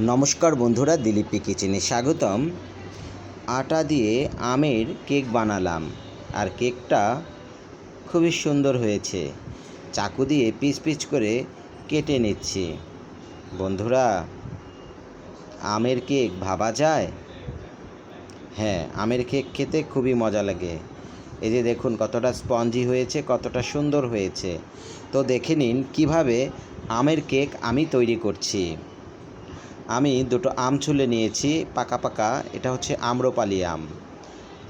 নমস্কার বন্ধুরা, দিলীপি কিচেনে স্বাগতম। আটা দিয়ে আমের কেক বানালাম আর কেকটা খুবই সুন্দর হয়েছে। চাকু দিয়ে পিচ পিচ করে কেটে নিচ্ছি। বন্ধুরা, আমের কেক ভাবা যায়? হ্যাঁ আমের কেক খেতে খুবই মজা লাগে। এই যে দেখুন, কতটা স্পঞ্জি হয়েছে, কতটা সুন্দর হয়েছে। তো দেখে নিন কীভাবে আমের কেক আমি তৈরি করছি। আমি দুটো আম ছুলে নিয়েছি, পাকা পাকা। এটা হচ্ছে আম্রপালি আম।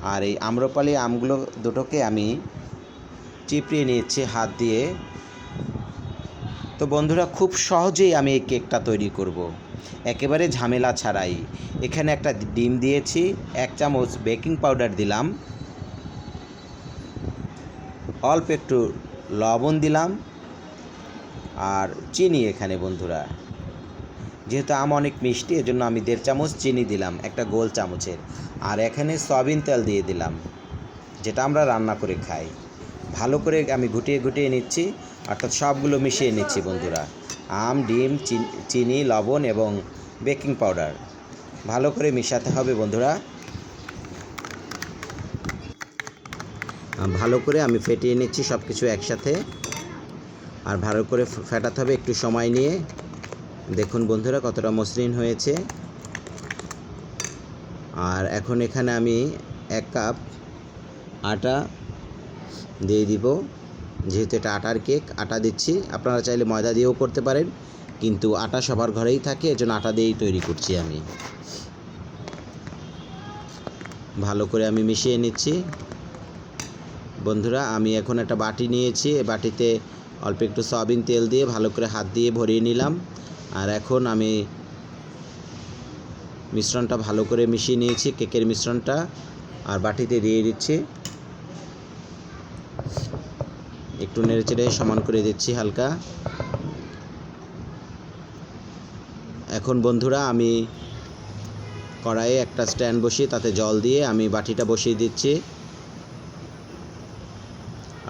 আর এই আম্রপালি আমগুলো দুটোকে আমি চিপড়িয়ে নিয়েছি হাত দিয়ে। তো বন্ধুরা, খুব সহজেই আমি এই কেকটা তৈরি করব। একেবারে ঝামেলা ছাড়াই। এখানে একটা ডিম দিয়েছি, এক চামচ বেকিং পাউডার দিলাম। অল্প একটু লবণ দিলাম। আর চিনি এখানে বন্ধুরা। যেহেতু আম অনেক মিষ্টি, এজন্য আমি দেড় চামচ চিনি দিলাম, একটা গোল চামচের। আর এখানে সয়াবিন তেল দিয়ে দিলাম, যেটা আমরা রান্না করে খাই। ভালো করে আমি ঘুটিয়ে ঘুটিয়ে নিচ্ছি, অর্থাৎ সবগুলো মিশিয়ে নিচ্ছি বন্ধুরা। আম, ডিম, চিনি লবণ এবং বেকিং পাউডার। ভালো করে মিশাতে হবে বন্ধুরা। ভালো করে আমি ফেটিয়ে নিচ্ছি সব কিছু একসাথে। আর ভালো করে ফেটাতে হবে একটু সময় নিয়ে। দেখুন বন্ধুরা, কতটা মসৃণ হয়েছে। আর এখন এখানে আমি এক কাপ আটা দিয়ে দিব। যেহেতু এটা আটার কেক, আটা দিচ্ছি। আপনারা চাইলে ময়দা দিয়েও করতে পারেন, কিন্তু আটা সবার ঘরেই থাকে, এজন্য আটা দিয়েই তৈরি করছি আমি। ভালো করে আমি মিশিয়ে নিচ্ছি। বন্ধুরা, আমি এখন একটা বাটি নিয়েছি। বাটিতে অল্প একটু সয়াবিন তেল দিয়ে ভালো করে হাত দিয়ে ভরিয়ে নিলাম। আর এখন আমি মিশ্রণটা ভালো করে মিশিয়ে নিয়েছি, কেকের মিশ্রণটা, আর বাটিতে দিয়ে দিচ্ছি। একটু নেড়ে চেড়ে সমান করে দিচ্ছি হালকা। এখন বন্ধুরা আমি কড়াইয়ে একটা স্ট্যান্ড বসিয়ে তাতে জল দিয়ে আমি বাটিটা বসিয়ে দিচ্ছি।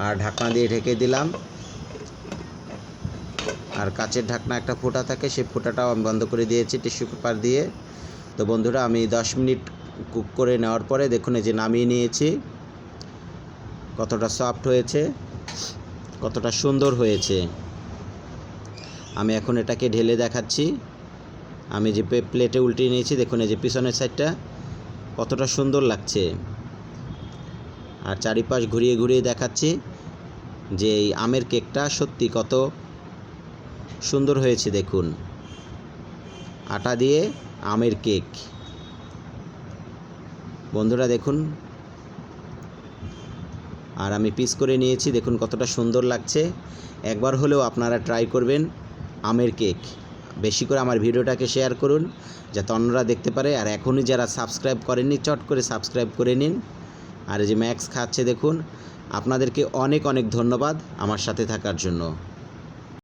আর ঢাকনা দিয়ে ঢেকে দিলাম। আর কাচের ঢাকনা একটা ফোঁটা থাকে, সেই ফোঁটাটাও আমি বন্ধ করে দিয়েছি টিস্যু পেপার দিয়ে। তো বন্ধুরা, আমি দশ মিনিট কুক করে নেওয়ার পরে দেখুন এই যে নামিয়ে নিয়েছি। কতটা সফট হয়েছে, কতটা সুন্দর হয়েছে। আমি এখন এটাকে ঢেলে দেখাচ্ছি। আমি যে প্লেটে উল্টিয়ে নিয়েছি, দেখুন এই যে পিছনের সাইডটা কতটা সুন্দর লাগছে। আর চারিপাশ ঘুরিয়ে ঘুরিয়ে দেখাচ্ছি যে এই আমের কেকটা সত্যি কত সুন্দর হয়েছে, দেখুন। আটা দিয়ে আমের কেক। বন্ধুরা, দেখুন। আর আমি পিস করে নিয়েছি, দেখুন কতটা সুন্দর লাগছে। একবার হলেও আপনারা ট্রাই করবেন আমের কেক। বেশি করে আমার ভিডিওটাকে শেয়ার করুন, যাতে অন্যরা দেখতে পারে। আর এখনই যারা সাবস্ক্রাইব করেননি, চট করে সাবস্ক্রাইব করে নিন। আর যে ম্যাক্স খাচ্ছে, দেখুন। আপনাদেরকে অনেক অনেক ধন্যবাদ আমার সাথে থাকার জন্য।